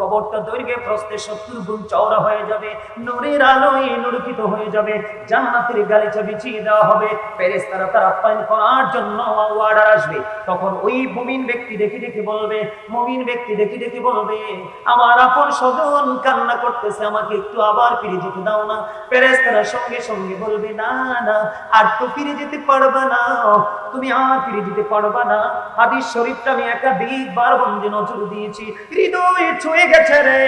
কবরটা দৈর্ঘ্যে প্রস্থে সত্তর গুণ চওড়া হয়ে যাবে। নূরের আলোয় নুরকিত হয়ে যাবে। জান্নাতের গালিচা বিছিয়ে দেওয়া হবে। ফেরেশতারা তার আপ্যায়ন করার জন্য ওয়ার্ডার আসবে। তখন ওই মুমিন ব্যক্তি দেখে দেখে বলবে, মুমিন ব্যক্তি দেখে দেখে বলবে, আমার আপন স্বজন কান্না করতেছে, আমাকে একটু আবার ফিরে যেতে দাও না। ফেরেশতারা সঙ্গে সঙ্গে বলবে, না না, আর তো ফিরে যেতে পারবা না। তুমি আর ফিরে যেতে পারবা না। হাদিস শরীফটা আমি একাধিকবার বন্ধে নজর দিয়েছি। হৃদয়ে ছুঁয়ে গেছে রে।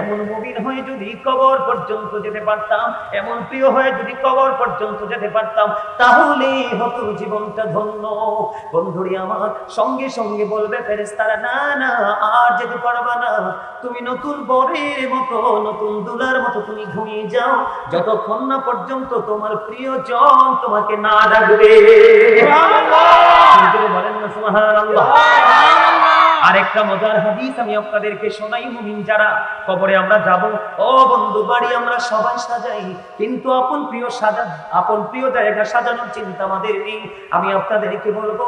এমন মুমিন হয়ে যদি কবর পর্যন্ত যেতে পারতাম এমন প্রিয় হয়ে যদি কবর পর্যন্ত যেতে পারতাম তাহলে হতো জীবনটা ধন্য। বন্ধুরি আমার সঙ্গে সঙ্গে বলবে ফেরেশতারা না না আর যেতে পারবা না। তুমি নতুন বরের মতো নতুন দুলার মতো তুমি ঘুমিয়ে যাও। যতক্ষণ না পর্যন্ত তোমার প্রিয় জন তোমাকে না ডাকবে। বলেন না সুবহানাল্লাহ। আরেকটা মজার হাদিস আমি আপনাদেরকে শোনাই, মুমিন যারা, কবরে আমরা যাব। ও বন্ধু, বাড়ি আমরা সবাই সাজাই, কিন্তু আপন প্রিয় সাজা, আপন প্রিয় জায়গা সাজানোর চিন্তা আমাদের নেই। আমি আপনাদেরকে বলব,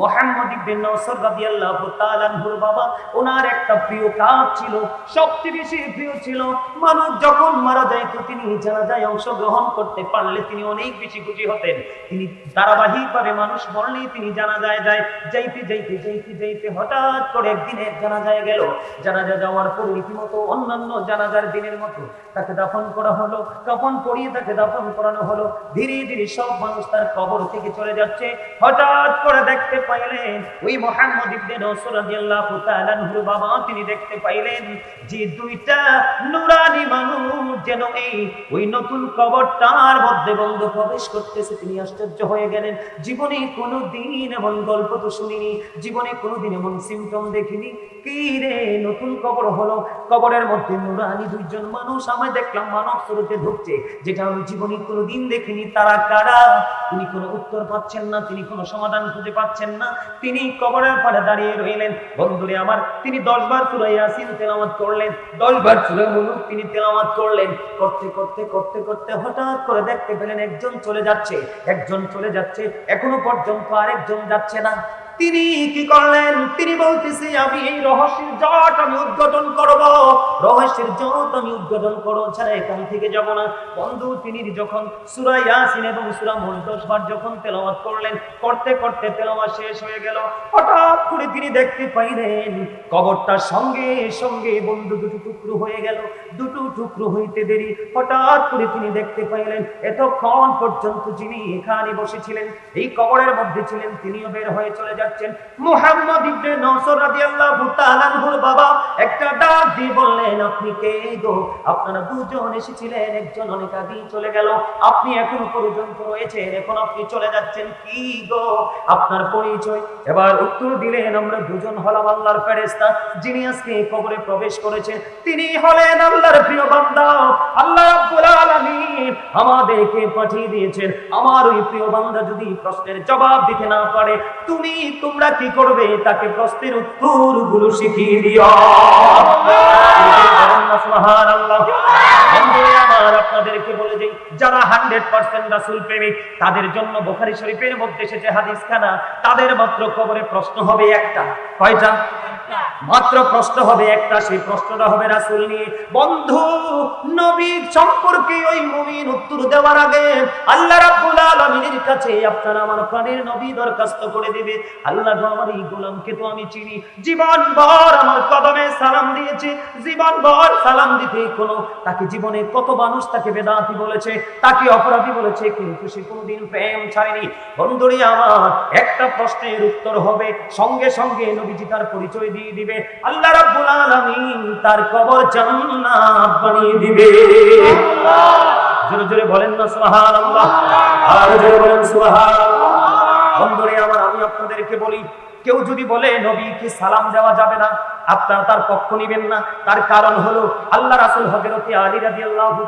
মোহাম্মদ ইবনে নওসর রাদিয়াল্লাহু তাআলা আনহুর বাবা, ওনার একটা প্রিয় কাজ ছিল, সবচেয়ে বেশি প্রিয় ছিল, মানুষ যখন মারা যায় তো তিনি জানাজায় অংশগ্রহণ করতে পারলে তিনি অনেক বেশি খুশি হতেন। তিনি ধারাবাহিকভাবে মানুষ মরলেই তিনি জানা যায় যায় যাইতে যাইতে যাইতে যাইতে, হঠাৎ করে একদিনে জানাজায় গেল। জানাজা যাওয়ার পর রীতিমতো অন্যান্য জানাজার দিনের মতো তাকে দাফন করা হলো কাফন পরিয়ে তাকে দাফন করানো হলো। ধীরে ধীরে সব মানুষ তার কবর থেকে চলে যাচ্ছে। হঠাৎ করে দেখতে পাইলেন ওই মোহাম্মদ ইবনে নসর রাদিয়াল্লাহু তাআলা আনহুর বাবা তিনি দেখতে পাইলেন যে দুইটা নুরানি মানুষ যেন এই ওই নতুন কবরটার মধ্যে বন্ধ প্রবেশ করতেছে। তিনি আশ্চর্য হয়ে গেলেন। জীবনে কোনো দিন এমন গল্প তো শুনিনি। জীবনে কোনো দিন এমন সিমটম দেখিনি। কি রে, নতুন কবর হলো? কবরের মধ্যে নুরানি দুইজন মানুষ আমি দেখলাম, মানব স্রোতে ঢুকছে, যেটা আমি জীবনে কোনো দিন দেখিনি। তারা কারা? তিনি কোনো উত্তর পাচ্ছেন না, তিনি কোনো সমাধান খুঁজে পাচ্ছেন না। তিনি কবরের পাড়ে দাঁড়িয়ে রইলেন। বন্ধুরে আমার, তিনি দশ বার সুরাই আসিন তেলামাত করলেন। দশ বার সুরাই মুলুক তিনি তেলামাত করলেন। করতে করতে করতে করতে হঠাৎ করে দেখতে পেলেন একজন চলে যাচ্ছে। একজন চলে যাচ্ছে, এখনও পর্যন্ত আরেকজন যাচ্ছে না। তিনি কি করলেন? তিনি বলতেছে, আমি এই রহস্যের জট আমি উদ্ঘাটন করব। রহস্যের জট আমি উদ্ঘাটন করব। ছাড়া এখান থেকে যাব না। বন্ধু, তিনি যখন সূরা ইয়াসিন এবং সূরা মুলক বার যখন তেলাওয়াত করলেন, করতে করতে তেলাওয়াত শেষ হয়ে গেল। হঠাৎ করে তিনি দেখতে পাইলেন কবরটার সঙ্গে সঙ্গে বন্ধু দুটো টুকরো হয়ে গেল। দুটো টুকরো হইতে দেরি। হঠাৎ করে তিনি দেখতে পাইলেন, এতক্ষণ পর্যন্ত যিনি এখানে বসেছিলেন, এই কবরের মধ্যে ছিলেন, তিনিও বের হয়ে চলে যাচ্ছেন। মুহাম্মদ ইবনে নসর রাদিয়াল্লাহু তাআলা আনহুর বাবা একটা ডাক দিয়ে বললেন, আপনি কে গো? আপনারা দুজন এসেছিলেন, একজন অনেক আগেই চলে গেল। আপনি এখন পর্যন্ত রয়েছেন, এখন আপনি চলে যাচ্ছেন কি গো? আপনার পরিচয়। এবার উত্তর দিলেন, আমরা দুজন হলাম আল্লাহর ফেরেশতা, যিনি আজকে কবরে প্রবেশ করেছেন। তিনি হলেন আল্লাহর প্রিয় বান্দা। আল্লাহ রাব্বুল আলামিন আমাদেরকে পাঠিয়ে দিয়েছেন। আমার ওই প্রিয় বান্দা যদি প্রশ্নের জবাব দিতে না পারে, তুমি তোমরা কি করবে? তাকে প্রশ্নের উত্তরগুলো শিখিয়ে দিও। আপনাদেরকে বলে দিই, যারা হান্ড্রেড পার্সেন্ট রাসুল প্রেমিক, তাদের জন্য বোখারি শরীফের মধ্যে এসেছে হাদিস খানা তাদের মাত্র কবরে প্রশ্ন হবে একটা। কয়টা? মাত্র প্রশ্ন হবে একটা, সেই প্রশ্নটা হবে রাসুল নিয়ে। বন্ধু নবী সম্পর্কে ওই মুমিন উত্তর দেওয়ার আগে আল্লাহ রাব্বুল আলামিনের কাছে আপনার আমার প্রাণের নবী দরখাস্ত করে দিবে। আল্লাহ আমার এই গোলামকে তো আমি চিনি। জীবন ভর আমার কদমে সালাম দিয়েছে। জীবন ভর সালাম দিতে কোনো, তাকে জীবনে কত মানুষ তাকে বেদাতি বলেছে, তাকে অপরাধী বলেছে, কিন্তু সে কোনোদিন প্রেম ছাড়েনি। বন্ধুরি, আমার একটা প্রশ্নের উত্তর হবে। সঙ্গে সঙ্গে নবীজি তার পরিচয় দিয়ে দিবে। আল্লাহ রাব্বুল আলামিন তার কবর জান্নাত বানিয়ে দিবে। জোরে জোরে বলেন না সুবহানাল্লাহ। আর জোরে বলেন সুবহানাল্লাহ। বন্ধুরে আমার আমি আপনাদেরকে বলি কেউ যদি বলে নবীকে সালাম দেওয়া যাবে না। আপনারা তার পক্ষ নিবেন না। তার কারণ হলো আল্লাহ রাসূল হযরতে আলী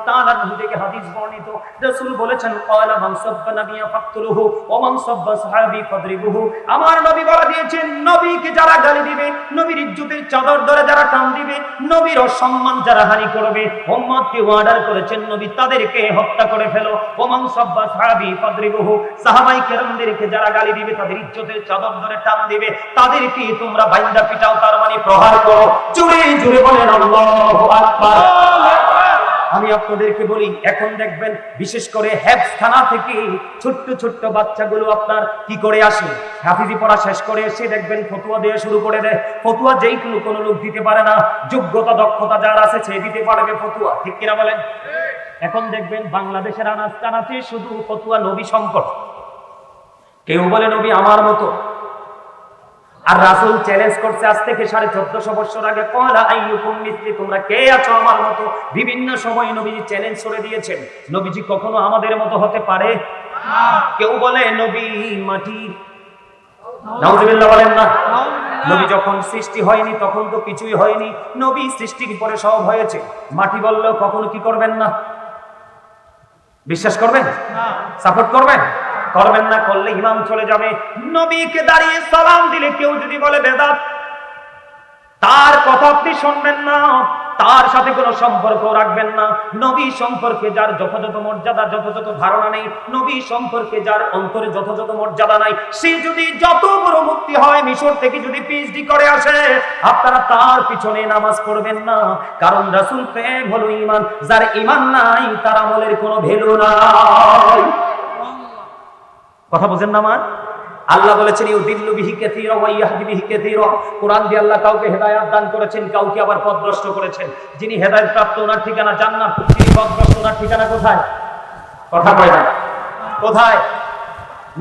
তাআলা আনহু থেকে হাদিস বর্ণিত। রাসূল বলেছেন, ক্বালা মান সাব্বা নাবিয়া ফাকতুলুহু ওয়া মান সাব্বা সাহাবী ফাদরিবুহু। আমার নবী বলে দিয়েছেন নবীকে যারা গালি দিবে, নবীর ইজ্জতের চাদর ধরে যারা টান দিবে, নবীর অসম্মান যারা হানি করবে, উম্মতকে অর্ডার করেছেন, নবী তাদেরকে হত্যা করে ফেলো। ওয়া মান সাব্বা সাহাবী ফাদরিবুহু। সাহাবাই কেরামদেরকে যারা গালি দিবে, তাদের ইজ্জতের চাদর ধরে টান দিবে। তাদেরকে তোমরা বাইন্দা পিটাও, তার মানে প্রহার আমি আপনাদেরকে বলি, এখন দেখবেন, বিশেষ করে হ্যাবস থানা থেকে ছোট্ট ছোট্ট বাচ্চাগুলো আপনার কি করে আসে? হাফিজি পড়া শেষ করে এসে দেখবেন, ফতুয়া দেওয়া শুরু করে দেয়। ফতুয়া যেই কোনো কোনো লোক দিতে পারে না। যোগ্যতা, দক্ষতা যার আছে, সে দিতে পারবে ফতুয়া। ঠিক কিনা বলেন? এখন দেখবেন, বাংলাদেশের আনাজ কানাচে শুধু ফতুয়া নবী সংকট। কেউ বলে, নবী আমার মতো। আর রাসূল চ্যালেঞ্জ করছে আজ থেকে সাড়ে চোদ্দশো বছর আগে। আইয়ুকুম মিসলি তোমরা কে আছো আমার মতো? বিভিন্ন সময় নবীজি চ্যালেঞ্জ করে দিয়েছেন। নবীজি কখনো আমাদের মতো হতে পারে? কেউ বলে নবী মাটি নাউজুবিল্লাহ বলেন না। নবী যখন সৃষ্টি হয়নি তখন তো কিছুই হয়নি। নবী সৃষ্টির পরে সব হয়েছে। মাটি বললেও কখনো কি করবেন না? বিশ্বাস করবেন? সাপোর্ট করবেন? করবেন না, করলে ইমাম চলে যাবে। নবীকে দাঁড়িয়ে সালাম দিলে কেউ যদি বলে, বেদাত, তার কথা আপনি শুনবেন না, তার সাথে কোনো সম্পর্ক রাখবেন না। নবী সম্পর্কে যার যথাযথ মর্যাদা, যথাযথ ধারণা নেই, নবী সম্পর্কে যার অন্তরে যথাযথ মর্যাদা নাই, সে যদি যত বড় মুক্তি হয়, মিশর থেকে যদি পিএইচডি করে আসে, আপনারা তার পিছনে নামাজ পড়বেন না। কারণ রাসূল প্রেম হলো ঈমান, যার ঈমান নাই, তার আমলের কোনো ভ্যালু নাই। কথা বোঝেন না আমার আল্লাহ বলেছেন বিহি ওয়া ইয়াহদি বিহি কাসীরা। কোরআন দিয়ে আল্লাহ কাউকে হেদায়েত দান করেছেন কাউকে আবার পথভ্রষ্ট করেছেন। যিনি হেদায়েত প্রাপ্ত ওনার ঠিকানা জান্নাত। যিনি পথভ্রষ্ট ওনার ঠিকানা কোথায়? কথা কয় না। কোথায়?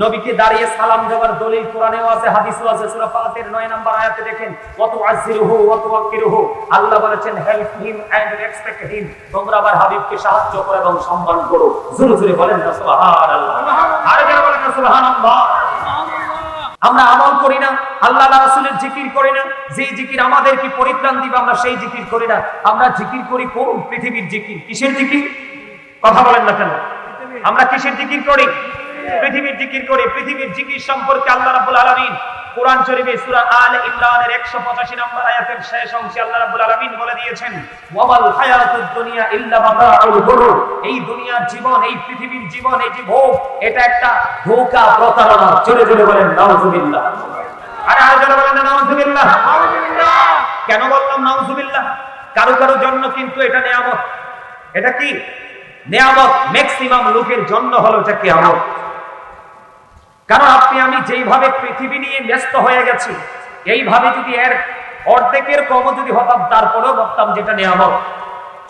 নবীকে দাঁড়িয়ে সালাম দেওয়ার দলিল কোরআনেও আছে হাদিসও আছে। সূরা ফাতির 9 নম্বর আয়াতে দেখেন ওয়াতু আজিরুহু ওয়াতু ওয়াক্কিরুহু আল্লাহ বলেছেন help him and respect him. তোমরা আবার হাবিবকে সাহায্য করো এবং সম্মান করো। জোরে জোরে বলেন না সুবহানাল্লাহ। আরে আমরা আমল করি না, আল্লাহ রাসুলের জিকির করি না যে জিকির আমাদেরকে পরিত্রাণ দিবে, আমরা সেই জিকির করি না। আমরা জিকির করি কোন পৃথিবীর জিকির? কিসের জিকির? কথা বলেন না কেন? আমরা কিসের জিকির করি? পৃথিবীর জিকির করি। পৃথিবীর জিকির সম্পর্কে আল্লাহ রাবুল আলামিন কোরআন শরীফে সূরা আলে ইমরানের 185 নম্বর আয়াতের শেষ অংশে আল্লাহ রাব্বুল আলামিন বলে দিয়েছেন ওয়ামাল হায়াতুদ দুনিয়া ইল্লা মাতাউল গুরুর এই দুনিয়ার জীবন এই পৃথিবীর জীবন এই যে ভোগ এটা একটা ধোঁকা প্রতারণা। জোরে জোরে বলেন নাউজুবিল্লাহ। আরে আর জোরে বলেন নাউজুবিল্লাহ। কেন বললাম নাউজুবিল্লাহ? কারও কারও জন্য কিন্তু এটা নিয়ামত। এটা কি? নিয়ামত ম্যাক্সিমাম লোকের জন্য হলো এটা কিয়ামত। কারণ আপনি, আমি যেইভাবে পৃথিবী নিয়ে ব্যস্ত হয়ে গেছি, এইভাবে যদি এর অর্ধেকের কম যদি হতাম, তারপরেও ভাবতাম যেটা নেওয়া হোক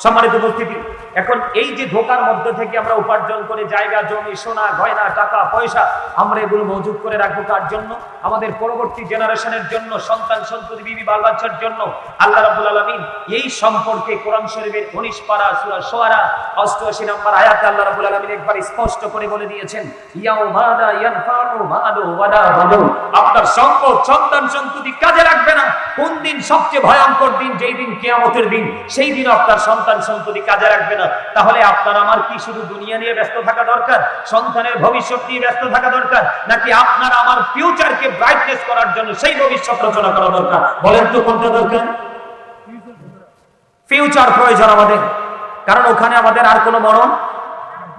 সম্মানিত উপস্থিতি এখন এই যে ধোকার মধ্যে থেকে আমরা উপার্জন করে জায়গা, জমি, সোনা, গয়না, টাকা, পয়সা আমরা এগুলো মজুদ করে রাখব কার জন্য? আমাদের পরবর্তী জেনারেশনের জন্য, সন্তান, সন্ততি, বিবি, বাল বাচ্চার জন্য। আল্লাহ রাব্বুল আলামিন এই সম্পর্কে কোরআন শরীফের 19 পারা সূরা শুআরা 88 নম্বর আয়াতে আল্লাহ রাব্বুল আলামিন একবার স্পষ্ট করে বলে দিয়েছেন আপনার সম্পদ, সন্তান, সন্ততি কাজে লাগবে না। কোন দিন সবচেয়ে ভয়ঙ্কর দিন, যেই দিন কিয়ামতের দিন, সেই দিন আপনার সন্তান, সন্ততি কাজে লাগবে না। তাহলে আপনার আমার কি শুধু দুনিয়া নিয়ে ব্যস্ত থাকা দরকার? সন্তানের ভবিষ্যৎ নিয়ে ব্যস্ত থাকা দরকার? নাকি আপনার আমার ফিউচারকে ব্রাইটনেস করার জন্য সেই ভবিষ্যৎ রচনা করা দরকার? বলেন তো কোনটা দরকার? ফিউচার প্রয়োজন আমাদের। কারণ ওখানে আমাদের আর কোনো মরণ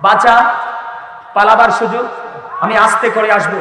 বাঁচা পালাবার সুযোগ আমি আস্তে করে আসব।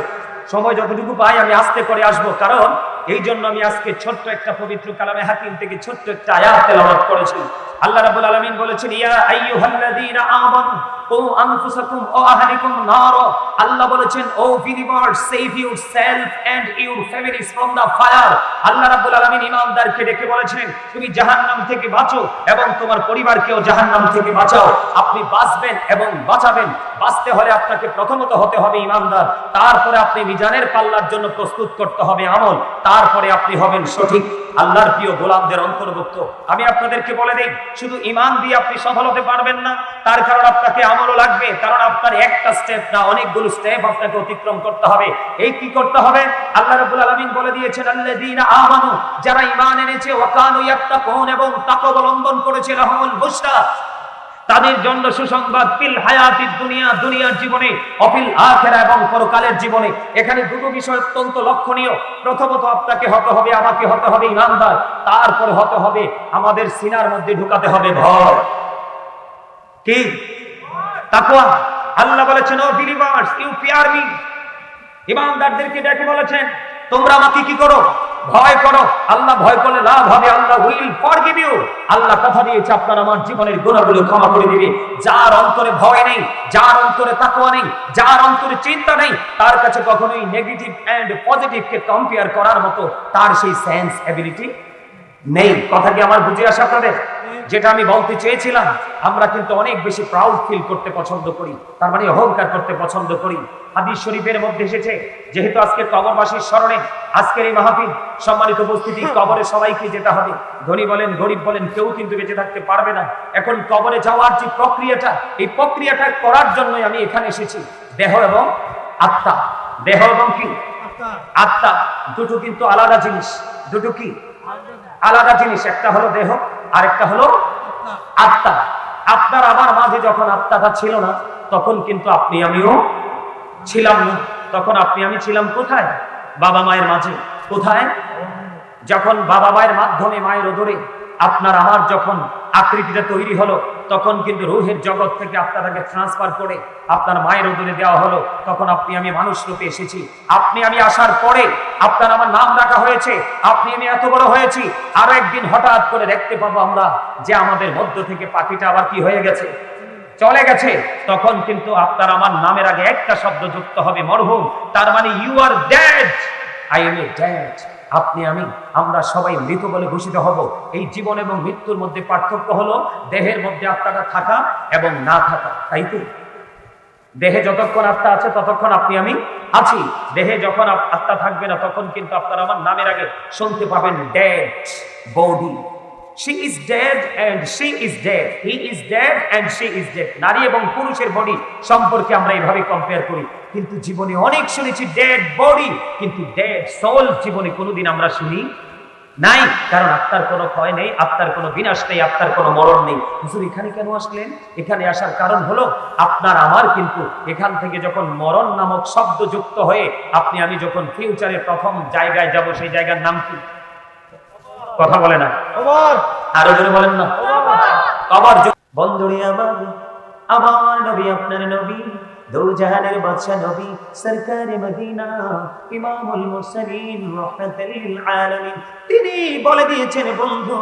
সময় যতটুকু পাই আমি আস্তে করে আসব। কারণ এই জন্য আমি আজকে ছোট্ট একটা পবিত্র কালামে হাকিম থেকে ছোট্ট একটা আয়াত তেলাওয়াত করেছি। আল্লাহ রাব্বুল আলামিন বলেছেন, ইয়া আইয়ুহাল্লাযীনা আমানু, ও আনফুসাকুম, ও আহলিকুম নার। আল্লাহ বলেছেন, O believers, save yourself and your families from the fire. আল্লাহ রাব্বুল আলামিন ঈমানদারকে ডেকে বলেছেন, তুমি জাহান্নাম থেকে বাঁচো এবং তোমার পরিবারকেও জাহান্নাম থেকে বাঁচাও। আপনি বাঁচবেন এবং বাঁচাবেন। বাঁচতে হলে আপনাকে প্রথমত হতে হবে ঈমানদার তারপরে আপনি মিজানের পাল্লার জন্য প্রস্তুত করতে হবে আমল। তারপরে আপনি হবেন সঠিক আল্লাহর প্রিয় গোলামদের অন্তর্ভুক্ত। আমি আপনাদেরকে বলে দেই শুধু ইমান দিয়ে আপনি সফল হতে পারবেন না, তার কারণ আপনাকে আমলও লাগবে, কারণ আপনার একটা স্টেপ না, অনেকগুলো স্টেপ আপনাকে অতিক্রম করতে হবে। এই কি করতে হবে? আল্লাহ রাব্বুল আলামিন বলে দিয়েছেন, আল্লাযীনা আমানু, যারা ইমান এনেছে, ওয়া কানু ইয়াত্তাকুন, এবং তাকওয়া অবলম্বন করেছে, লাহুমুল বুশরা। তাদের জন্য সুসংবাদ, ফিল হায়াতির দুনিয়া, দুনিয়ার জীবনে, অফিল আখেরা এবং পরকালের জীবনে। এখানে দুটো বিষয় অত্যন্ত লক্ষণীয়। প্রথমত, আপনাকে হতে হবে, আমাকে হতে হবে ইমানদার। তারপরে হতে হবে, আমাদের সিনার মধ্যে ঢুকাতে হবে ভয়। কি? তাকওয়া। আল্লাহ বলেছেন O believers you fear me ইমানদারদেরকে ডেকে বলেছেন, তোমরা আমাকে কি করো? ভয় করো। আল্লাহ ভয় করলে লাভ হবে। Allah will forgive you Allah কথা দিয়েছে, আপনার আমার জীবনের গুণাগুলো ক্ষমা করে দিবে। যার অন্তরে ভয় নেই, যার অন্তরে তাকওয়া নেই, যার অন্তরে চিন্তা নেই, তার কাছে কখনোই নেগেটিভ এন্ড পজিটিভকে কম্পেয়ার করার মতো তার সেই সেন্স এবিলিটি নেই। কথা কি আমার বুঝে আসে আপনাদের? যেটা আমি বলতে চেয়েছিলাম আমরা কিন্তু অনেক বেশি প্রাউড ফিল করতে পছন্দ করি তার মানে অহংকার করতে পছন্দ করি। হাদিস শরীফের মধ্যে এসেছে যেহেতু আজকে কবরবাসীর স্মরণে আজকের এই মাহফিল সম্মানিত উপস্থিতি কবরে সবাইকে যেতে হবে। ধনী বলেন গরিব বলেন কেউ কিন্তু বেঁচে থাকতে পারবে না। এখন কবরে যাওয়ার যে প্রক্রিয়াটা এই প্রক্রিয়াটা করার জন্যই আমি এখানে এসেছি। দেহ এবং আত্মা। দেহ এবং কি? আত্মা। দুটো কিন্তু আলাদা জিনিস। দুটো কি? আলাদা জিনিস। একটা হলো দেহ আর একটা হলো আত্মা। আপনার আমার মাঝে যখন আত্মাটা ছিল না, তখন কিন্তু আপনি আমিও ছিলাম না। তখন আপনি, আমি ছিলাম কোথায়? বাবা মায়ের মাঝে। কোথায়? যখন বাবা মায়ের মাধ্যমে মায়ের ওদরে আপনার আমার যখন আকৃতিটা তৈরি হলো, তখন কিন্তু রুহের জগৎ থেকে আপনাকে ট্রান্সফার করে আপনার মায়ের ওদরে দেওয়া হলো। তখন আপনি, আমি মানুষ রূপে এসেছি। আপনি, আমি আসার পরে আপনার আমার নাম রাখা হয়েছে। আপনি, আমি এত বড় হয়েছি। আরও একদিন হঠাৎ করে দেখতে পাবো আমরা যে আমাদের মধ্য থেকে পাখিটা আবার কি হয়ে গেছে। চলে গেছে। তখন কিন্তু আপনার আমার নামের আগে একটা শব্দ যুক্ত হবে, মরহুম। তার মানে you are dad I am a dad আপনি, আমি, আমরা সবাই মৃত বলে ঘোষিত হব। এই জীবন এবং মৃত্যুর মধ্যে পার্থক্য হলো, দেহের মধ্যে আত্মাটা থাকা এবং না থাকা, তাই তো? দেহে যতক্ষণ আত্মা আছে, ততক্ষণ আপনি, আমি আছি। দেহে যখন আত্মা থাকবে না, তখন কিন্তু আপনার আমার নামের আগে শুনতে পাবেন dead body she is dead and she is dead he is dead and she is dead নারী এবং পুরুষের বডি সম্পর্কে আমরা এইভাবে কম্পেয়ার করি। কিন্তু জীবনে অনেক শুনেছি ডেড বডি কিন্তু ডেড সোল জীবনে কোনোদিন আমরা শুনি নাই। কারণ আত্মার কোনো ক্ষয় নেই, আত্মার কোনো বিনাশ নেই, আত্মার কোনো মরণ নেই। হুজুর, এখানে কেন আসলেন? এখানে আসার কারণ হলো, আপনার আমার কিন্তু এখান থেকে যখন মরণ নামক শব্দ যুক্ত হয়ে, আপনি, আমি যখন ফিউচারে প্রথম জায়গায় যাব, সেই জায়গার নাম কি? কথা বলে না। আরও জোরে বলেন না। কবর বন্ধুরে আমার আমার নবী আপনার নবী। নবী মদিনা, ইমামুল আলামিন। তিনি বলে দিয়েছেন, বন্ধু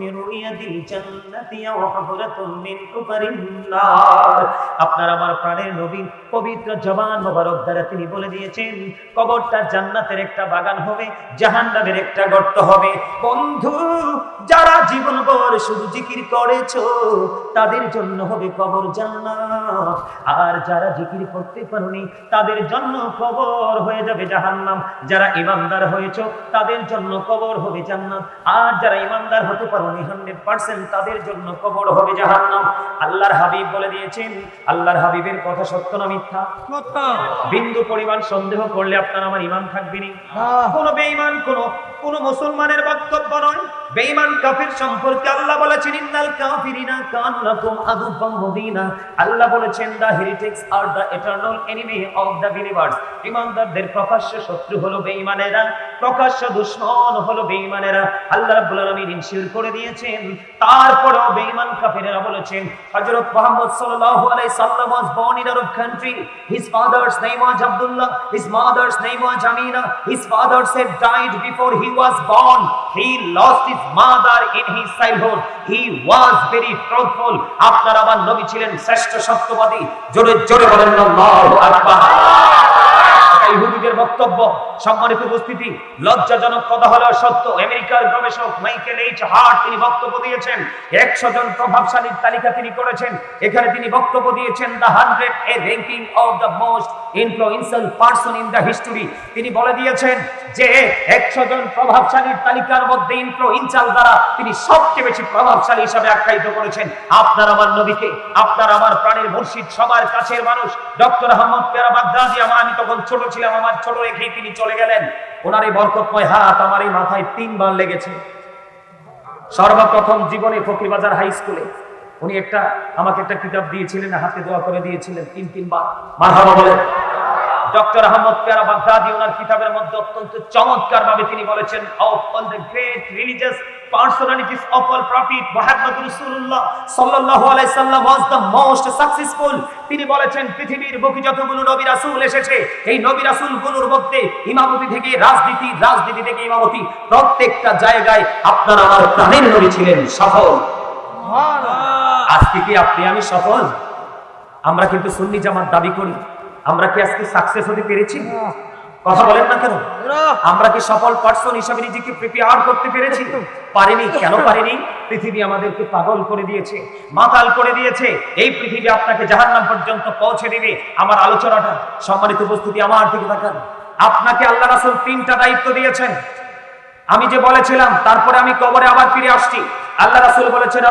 মিন জান্নাতি মিন আপনার আমার প্রাণের নবী, পবিত্র জবান মোবারক দ্বারা তিনি বলে দিয়েছেন, কবরটা জান্নাতের একটা বাগান হবে, জাহান্নামের একটা গর্ত হবে। বন্ধু, যারা জীবন ভর শুধু জিকির করেছ, তাদের জন্য হবে কবর জান্নাত। আর যারা জিকির করতে পারোনি তাদের জন্য কবর হয়ে যাবে জাহান্নাম। যারা ইমানদার হয়েছো তাদের জন্য কবর হবে জান্নাত। আর যারা ইমানদার হতে পারোনি হান্ড্রেড পার্সেন্ট তাদের জন্য কবর হবে জাহান্নাম। আল্লাহর হাবিব বলে দিয়েছেন আল্লাহর হাবিবের কথা সত্য না মিথ্যা? বিন্দু পরিমাণ সন্দেহ করলে আপনার আমার ইমান থাকবে না। কোন বেঈমান কোন কোন মুসলমানের বক্তব্য নয়। বেঈমান কাফির সম্পর্কে আল্লাহ বলেছেন, ইন্নাল কাফিরিনা কানু লাকুম আদুব্বাম মুবিনা। আল্লাহ বলেছেন the heretics are the eternal enemy of the believers ইমানদারদের প্রকাশ্য শত্রু হলো বেঈমানেরা, প্রকাশ্য দুশমন হলো বেঈমানেরা। আল্লাহ রাব্বুল আলামিন ইনশিওর করে দিয়েছেন। তারপরেও বেঈমান কাফিরেরা বলেছেন, হযরত মুহাম্মদ সাল্লাল্লাহু আলাইহি সাল্লাম was born in Arab country. His father's name was Abdullah. His mother's name was Amina. His father said died before he was born, he lost his mother in his childhood. He was very truthful. আপনার আমার নবী ছিলেন শ্রেষ্ঠ সত্যবাদী। জোরে জোরে বলেন, আল্লাহু আকবার। ইহুদিদের বক্তব্য, সম্মানিত উপস্থিতি, লজ্জাজনক কথা হলো সত্য। আমেরিকার গবেষক মাইকেল এইচ হার্ট তিনি বক্তব্য দিয়েছেন। একশো জন প্রভাবশালীর তালিকা তিনি করেছেন। এখানে তিনি বক্তব্য দিয়েছেন, the hundred a ranking of the most influential person in the history তিনি বলে দিয়েছেন যে একশো জন প্রভাবশালীর তালিকার মধ্যে ইনফ্লুয়েন্সিয়াল দ্বারা তিনি সবচেয়ে বেশি প্রভাবশালী হিসাবে আখ্যায়িত করেছেন। আপনার আমার নবীকে, আপনার আমার প্রাণের মুর্শিদ, সবার কাছের মানুষ, ডক্টর আহমদ পেয়ারা বাগদাদি, আমার, আমি তখন ছোট ছিলাম, আমার ছোট রেখেই তিনি চলে গেলেন। ওনার এই বরকতময় হাত আমার এই মাথায় তিনবার লেগেছে। সর্বপ্রথম জীবনে ফকিরবাজার হাই স্কুলে। উনি একটা, আমাকে একটা কিতাব দিয়েছিলেন, হাতে দোয়া করে দিয়েছিলেন, তিন, তিনবার। মারহাবা বলেন। ডক্টর আহমদ পেয়ারা বাগদাদি, ওনার কিতাবের মধ্যে অত্যন্ত চমৎকার ভাবে তিনি বলেছেন of on the great religious তিনি বলেছেন, পৃথিবীর বুকে যতগুলো নবী রাসূল এসেছে, এই নবী রাসূলগুলোর মধ্যে ইমামতি থেকে রাজনীতি রাজনীতি থেকে ইমামতি, প্রত্যেকটা জায়গায় আপনার আমার প্রাণের নবী ছিলেন সফল। আজকে কি আপনি আমি সফল? আমরা কিন্তু সুন্নি জামাত দাবি করি। আমরা কি আজকে সাকসেস হতে পেরেছি? কথা বলেন না কেন? আমরা কি সফল পার্সন হিসাবে নিজেকে প্রিপেয়ার করতে পেরেছি? পারিনি। কেন পারিনি? পৃথিবী আমাদেরকে পাগল করে দিয়েছে, মাতাল করে দিয়েছে। এই পৃথিবী আপনাকে জাহান্নাম পর্যন্ত পৌঁছে দিবে। আমার আলোচনাটা, সম্মানিত উপস্থিতি আমার দিকে তাকান। আপনাকে আল্লাহ রাসূল তিনটা দায়িত্ব দিয়েছেন। আমি যে বলেছিলাম, তারপরে আমি কবরে আবার ফিরে আসছি। আল্লাহ রাসূল বলেছেন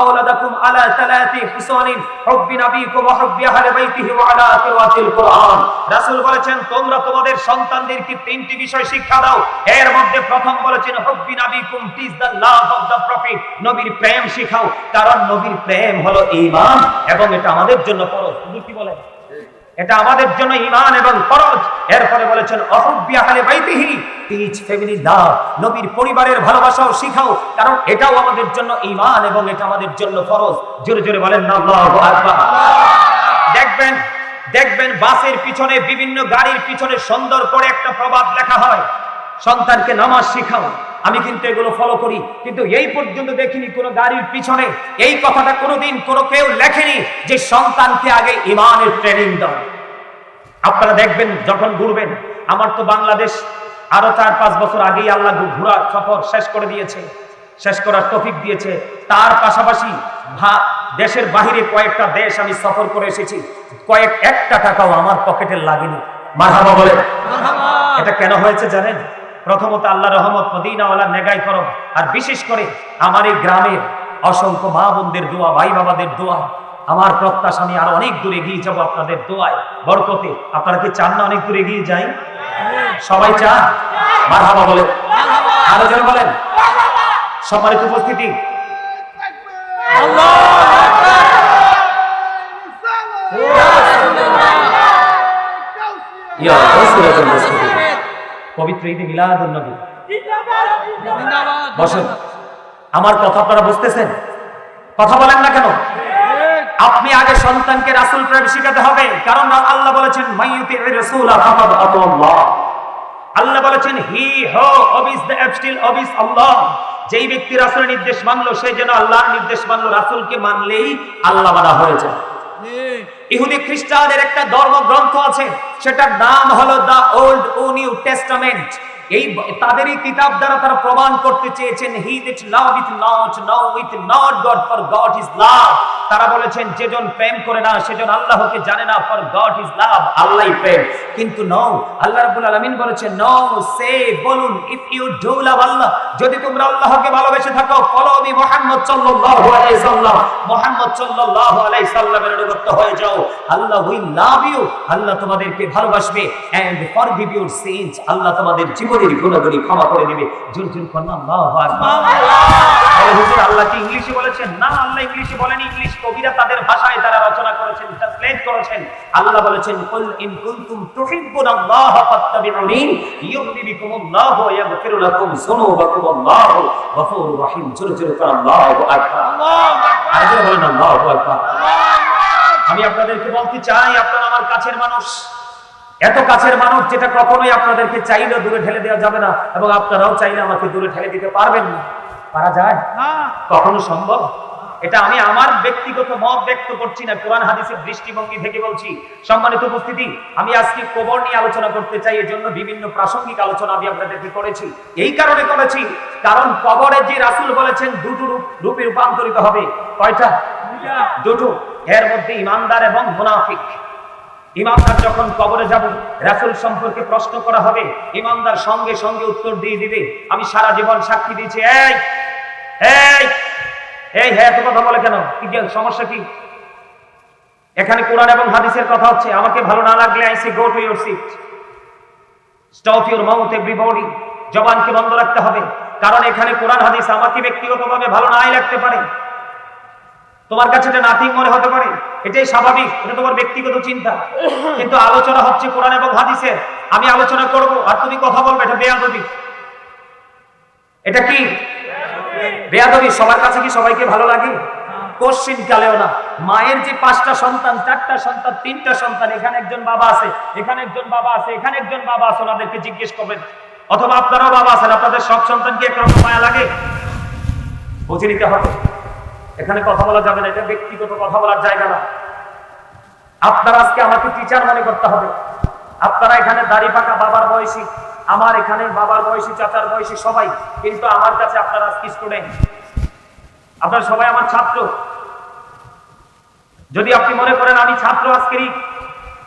আওলাদাকুম আলা তালাতি হুসানিন ওয়া বাইতিহি ওয়া আলা তিলাওয়াতিল কুরআন। রাসূল বলেছেন, তোমরা তোমাদের সন্তানদেরকে তিনটি বিষয় শিক্ষা দাও। এর মধ্যে প্রথম বলেছেন, হুব্বি দ্য লাভ অফ প্রফিট, নবীর প্রেম শিখাও। কারণ নবীর প্রেম হলো ঈমান এবং এটা আমাদের জন্য ফরজ। কি বলেন এটা আমাদের জন্য ইমান এবং ফরজ। এরপরে বলেছেন নবীর পরিবারের ভালোবাসাও শিখাও, কারণ এটাও আমাদের জন্য ইমান এবং এটা আমাদের জন্য ফরজ। জোরে জোরে বলেন না দেখবেন দেখবেন বাসের পিছনে বিভিন্ন গাড়ির পিছনে সুন্দর করে একটা প্রবাদ লেখা হয়, সন্তানকে নামাজ শিখাও। আমি কিন্তু এগুলো ফলো করি। কিন্তু এই পর্যন্ত দেখিনি কোনো গাড়ির পিছনে। এই কথাটা কোনোদিন কোনো কেউ লেখেনি যে সন্তানকে আগে ইমানের ট্রেনিং দাও। আপনারা দেখবেন যখন ঘুরবেন আমার তো বাংলাদেশ আরও চার পাঁচ বছর আগেই আল্লাহ ঘুরার সফর শেষ করে দিয়েছে শেষ করার তফিক দিয়েছে। তার পাশাপাশি ভা- দেশের বাহিরে কয়েকটা দেশ আমি সফর করে এসেছি। কয়েক একটা টাকাও আমার পকেটে লাগেনি। মারহাবা বলে এটা কেন হয়েছে জানেন? প্রথমত আল্লাহ রহমত মদিনাওয়ালা নেগাই করম আর বিশেষ করে আমার এই গ্রামের অসংখ্য মা বোনদের দোয়া ভাই বাবাদের দোয়া আমার প্রত্যাশা আমি আরও অনেক দূরে এগিয়ে যাব আপনাদের দোয়ায় বরকতে। আপনারা কি চান না অনেক দূরে এগিয়ে যাই? সবাই চান? মারহাবা বলে আরও যেন বলেন। সম্মানিত উপস্থিতি। ইয়া রাসূলুল্লাহ। পবিত্র ঈদে মিলাদুন নবী বসেন। আমার কথা আপনারা বুঝতেছেন? কথা বলেন না কেন? আপনি আগে সন্তানকে রাসূল প্রেম শিখাতে হবে। কারণ আল্লাহ বলেছেন আল্লাহ। বলেছেন হি হো অবিস দ্য অ্যাবস্টিল অবিস আল্লাহ। যেই ব্যক্তি রাসূলের নির্দেশ মানলো সে যেন আল্লাহর নির্দেশ মানলো রাসূলকে মানলেই আল্লাহ মানা হয়ে যায় ইহুদি খ্রিস্টানদের একটা ধর্মগ্রন্থ আছে সেটার নাম হলো দা ওল্ড ও নিউ টেস্টামেন্ট। এই তাদেরই কিতাব দ্বারা তারা প্রমাণ করতে চেয়েছেন he that love with not now with not God for God is love তারা বলেছেন যেজন প্রেম করে না সেজন আল্লাহকে জানে না ফর গড ইজ লাভ আল্লাহই প্রেম। কিন্তু নও আল্লাহ রাব্বুল আলামিন বলেছেন নও সে বলুন ইফ ইউ ডু লাভ আল্লাহ, যদি তোমরা আল্লাহকে ভালোবেসে থাকো ফলো মি মুহাম্মদ সাল্লাল্লাহু আলাইহি সাল্লাম। মুহাম্মদ সাল্লাল্লাহু আলাইহি সাল্লামের অনুগত হয়ে যাও। আল্লাহ উইল লাভ ইউ আল্লাহ তোমাদেরকে ভালোবাসবে এন্ড ফরগিভ ইউর সিনস আল্লাহ তোমাদের জীবনের গুণাগুলি ক্ষমা করে দিবে। জোর জোর করুন আল্লাহু আকবার। আল্লাহ কি ইংলিশে বলেছেন? না আল্লাহ ইংলিশে বলেন। ইংলিশ কবিরা তাদের ভাষায় তারা রচনা করেছেন ট্রান্সলেট করেছেন। আল্লাহ বলেছেন কুল ইন কুনতুম তুহিব্বুনাল্লাহ ফাত্তাবিউনি ইউহিব্বুকুমুল্লাহ ওয়া ইয়াগফিরু লাকুম যুনুবাকুম আল্লাহু গফুরুর রহিম। জোরে জোরে করে আল্লাহু আকবার। আর জোরে বলেন আল্লাহু আকবার। আমি আপনাদেরকে বলতে চাই আপনারা আমার কাছের মানুষ। এত কাছের মানুষ যেটা কখনোই আপনাদেরকে চাইলে দূরে ঠেলে দেওয়া যাবে না এবং আপনারাও চাইলে আমাকে দূরে ঠেলে দিতে পারবেন না। পারা যায়? কখনো সম্ভব? এটা আমি আমার ব্যক্তিগত মত ব্যক্ত করছি না কোরআন হাদিসের দৃষ্টিভঙ্গি থেকে বলছি। সম্মানিত উপস্থিতি আমি আজকে কবর নিয়ে আলোচনা করতে চাই এর জন্য বিভিন্ন প্রাসঙ্গিক আলোচনা আমি আপনাদেরকে করেছি। এই কারণে করেছি কারণ কবরে যে রাসূল বলেছেন দুটো রূপ রূপে রূপান্তরিত হবে। কয়টা? দুটো। এর মধ্যে ইমানদার এবং মুনাফিক। ইমামদার যখন কবরে যাব, রাসূল সম্পর্কে প্রশ্ন করা হবে, ইমামদার সঙ্গে সঙ্গে উত্তর দিয়ে দিবে, আমি সারা জীবন সাক্ষী দিয়েছি, এই এই এই হ্যাঁ তো কথা বলে কেন? কি সমস্যা কি? এখানে কোরআন এবং হাদিসের কথা হচ্ছে, আমাকে ভালো না লাগলে I say go to your seat stop your mouth everybody জবানকে বন্ধ রাখতে হবে। কারণ এখানে কোরআন, হাদিস আমাকে ব্যক্তিগতভাবে ভালো নাই লাগতে পারে। তোমার কাছে এটা নাথিং মনে হতে পারে, এটাই স্বাভাবিক, এটা তোমার ব্যক্তিগত চিন্তা। কিন্তু আলোচনা হচ্ছে কোরআন এবং হাদিসের। আমি আলোচনা করব, আর তুমি কথা বলবে, এটা বেয়াদবি। এটা কি? বেয়াদবি, সবার কাছে কি সবাইকে ভালো লাগে? কোশ্চিন কালেও না। মায়ের যে পাঁচটা সন্তান, চারটা সন্তান, তিনটা সন্তান, এখানে একজন বাবা আছে, এখানে একজন বাবা আছে, এখানে একজন বাবা আছে, ওনাদেরকে জিজ্ঞেস করবেন। অথবা আপনারাও বাবা আছেন, আপনাদের সব সন্তানকে একরকম মায়া লাগে? বুঝে নিতে হবে। এখানে কথা বলা যাবে না, এটা ব্যক্তিগত কথা বলার জায়গা না। আপনারা আজকে আমাকে টিচার মনে করতে হবে। আপনারা এখানে দাড়ি পাকা বাবার বয়সী, আমার এখানে বাবার বয়সী, চাচার বয়সী সবাই, কিন্তু আমার কাছে আপনারা আজকে স্টুডেন্ট আপনারা সবাই আমার ছাত্র। যদি আপনি মনে করেন আমি ছাত্র আজকেরই,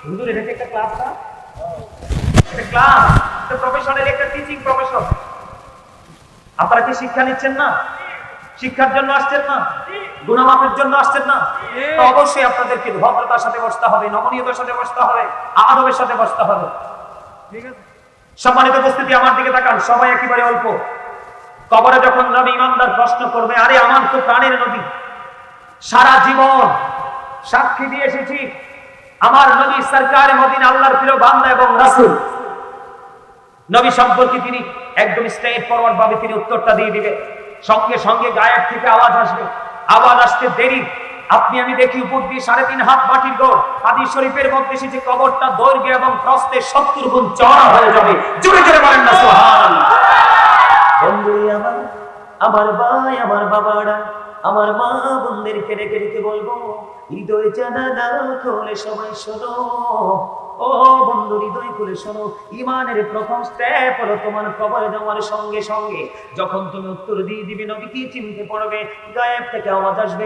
হুজুর, এটা একটা ক্লাস না? এটা ক্লাস এটা প্রফেশনাল একটা টিচিং প্রফেশন আপনারা কি শিক্ষা নিচ্ছেন না? শিক্ষার জন্য আসছেন না? গুণামাপের জন্য আসছেন না? তো অবশ্যই আপনাদেরকে ভদ্রতার সাথে বসতে হবে নমনীয়তার সাথে বসতে হবে আদবের সাথে বসতে হবে। সম্মানিত উপস্থিতি আমার দিকে তাকান সবাই একেবারে অল্প। কবরে যখন নবী ইমানদার প্রশ্ন করবে আরে আমার তো প্রাণের নদী সারা জীবন সাক্ষী দিয়ে এসেছি আমার নবী সরকার মদিন আল্লাহর প্রিয় বান্দা এবং রাসূল। নবী সম্পর্কে তিনি একদম স্ট্রেট ফরওয়ার্ড ভাবে তিনি উত্তরটা দিয়ে দিবে। সঙ্গে সঙ্গে গায়ের থেকে আওয়াজ আসবে। আওয়াজ আসতে দেরি। আপনি আমি দেখি উপর দিয়ে সাড়ে তিন হাত মাটির গড়। আদি শরীফের মধ্যে এসেছে কবরটা, দৈর্ঘ্য এবং প্রস্তে সত্তর গুণ চড়া হয়ে যাবে। জোরে জোরে বলেন না সোহান বন্ধু আমার আমার ভাই, আমার বাবারা আমার মা বোনদেরকে রেখে রেখে বলব, হৃদয় জানালা খোলে সবাই শোনো। ও বন্ধু, হৃদয় খুলে শোনো। ইমানের প্রথম স্টেপ হলো তোমার কবর দেওয়ার সঙ্গে সঙ্গে। যখন তুমি উত্তর দিয়ে দিবে, নবী কি চিনতে পড়বে? গায়েব থেকে আওয়াজ আসবে।